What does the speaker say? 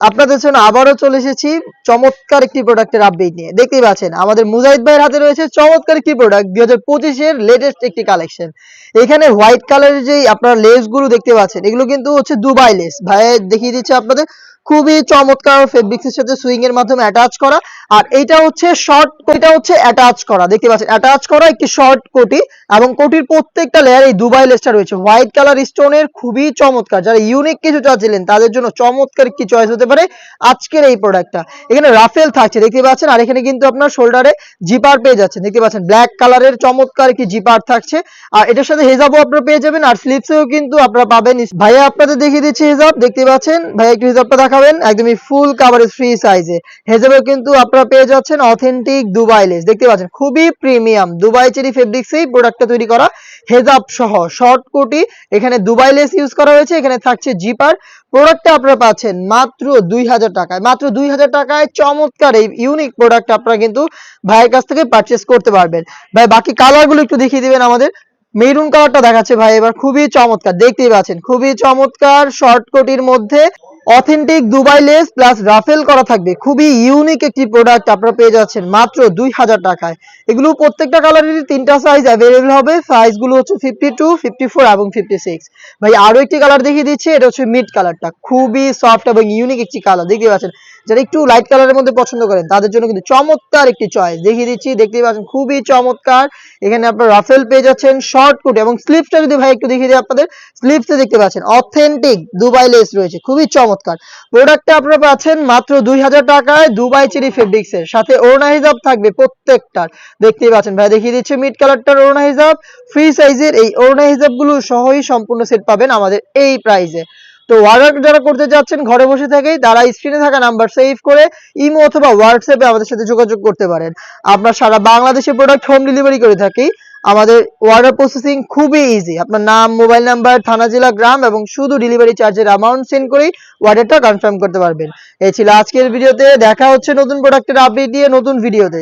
আপনাদের জন্য আবারও চলে এসেছি চমৎকার একটি প্রোডাক্টের আপডেট নিয়ে। দেখতেই পাচ্ছেন, আমাদের মুজাহিদ ভাইয়ের হাতে রয়েছে চমৎকার একটি প্রোডাক্ট দুই হাজার পঁচিশের লেটেস্ট একটি কালেকশন এখানে হোয়াইট কালারের যে আপনার লেসগুলো দেখতে পাচ্ছেন, এগুলো কিন্তু হচ্ছে দুবাই লেস ভাই দেখিয়ে দিচ্ছে আপনাদের খুবই চমৎকার ফেব্রিক্স এর সাথে সুইং এর মাধ্যমে অ্যাটাচ করা। আর এটা হচ্ছে শর্ট এটা হচ্ছে অ্যাটাচ করা। দেখতে পাচ্ছেন অ্যাটাচ করা একটি শর্ট কোটি এবং কোটির প্রত্যেকটা লেয়ার এই দুবাই লেসটা রয়েছে। হোয়াইট কালার স্টোনের খুবই চমৎকার। যারা ইউনিক কিছু চাচ্ছিলেন, তাদের জন্য চমৎকার একটি চয়েস হতে পারে আজকের এই প্রোডাক্টটা এখানে রাফেল থাকছে, দেখতে পাচ্ছেন? আর এখানে কিন্তু আপনার শোল্ডারে জিপার পেয়ে যাচ্ছেন। দেখতে পাচ্ছেন ব্ল্যাক কালারের চমৎকার একটি জিপার থাকছে। আর এটার সাথে হেজাবও আপনারা পেয়ে যাবেন, আর স্লিপসেও কিন্তু আপনারা পাবেন। ভাইয়া, আপনাদের দেখিয়ে দিচ্ছি হেজাব দেখতে পাচ্ছেন? ভাইয়া, একটু হেজাবটা দেখাবেন একদমই ফুল কাভারেজ ফ্রি সাইজে হেজাবেও কিন্তু আপনারা পেয়ে যাচ্ছেন অথেন্টিক দুবাই লেস দেখতে পাচ্ছেন, খুবই প্রিমিয়াম দুবাই চেরি ফেব্রিক্সেই প্রোডাক্টটা তৈরি করা হেজাব সহ। শর্ট কোটি, এখানে দুবাই লেস ইউজ করা হয়েছে, এখানে থাকছে জিপার। প্রোডাক্টটা আপনারা পাচ্ছেন মাত্র দুই হাজার টাকায়। মাত্র দুই হাজার টাকায় চমৎকার এই ইউনিক প্রোডাক্ট আপনারা কিন্তু ভাইয়ের কাছ থেকে পারচেস করতে পারবেন। ভাই, বাকি কালারগুলো একটু দেখিয়ে দিবেন আমাদের। মেরুন কালারটা দেখাচ্ছে ভাই, এবার খুবই চমৎকার। দেখতেই পাচ্ছেন, খুবই চমৎকার শর্ট কোটির মধ্যে authentic Dubai lace plus Rafael করা থাকবে। খুবই ইউনিক একটি প্রোডাক্ট আপনারা পেয়ে যাচ্ছেন মাত্র দুই হাজার টাকায়। এগুলো প্রত্যেকটা কালারেরই তিনটা সাইজ অ্যাভেলেবেল হবে। সাইজগুলো হচ্ছে ফিফটি টু ফিফটি ফোর এবং ফিফটি সিক্স ভাই আরও একটি কালার দেখিয়ে দিচ্ছি, এটা হচ্ছে মিড কালারটা খুবই সফট এবং ইউনিক একটি কালার দেখতে পাচ্ছেন? যারা একটু লাইট কালারের মধ্যে পছন্দ করেন, তাদের জন্য কিন্তু চমৎকার একটি চয়েস দেখিয়ে দিচ্ছি, দেখতেই পাচ্ছেন, খুবই চমৎকার। এখানে আপনার রাফেল পেয়ে যাচ্ছেন শর্ট কোট এবং স্লিপসটা যদি ভাই একটু দেখিয়ে দিই আপনাদের স্লিপসে দেখতে পাচ্ছেন অথেন্টিক দুবাই লেস রয়েছে, খুবই চমৎকার। প্রোডাক্টটা আপনারা পাচ্ছেন মাত্র দুই হাজার টাকায় দুবাই চেরি ফেব্রিক্স এর, সাথে ওড়না হিজাব থাকবে প্রত্যেকটার। দেখতেই পাচ্ছেন ভাই, দেখিয়ে দিচ্ছে মিড কালারটার ওড়না হিজাব। ফ্রি সাইজের এই ওড়না হিজাবগুলো সহই সম্পূর্ণ সেট পাবেন আমাদের এই প্রাইসে তো অর্ডার যারা করতে যাচ্ছেন, ঘরে বসে থেকেই তারা স্ক্রিনে থাকা নাম্বার সেভ করে ইমো অথবা হোয়াটসঅ্যাপে আমাদের সাথে যোগাযোগ করতে পারেন। আমরা সারা বাংলাদেশে প্রোডাক্ট হোম ডেলিভারি করে থাকি। আমাদের অর্ডার প্রসেসিং খুবই ইজি আপনার নাম মোবাইল নাম্বার থানা, জেলা, গ্রাম এবং শুধু ডেলিভারি চার্জের অ্যামাউন্ট সেন্ড করেই অর্ডারটা কনফার্ম করতে পারবেন। এই ছিল আজকের ভিডিওতে দেখা হচ্ছে নতুন প্রোডাক্টের আপডেট দিয়ে নতুন ভিডিওতে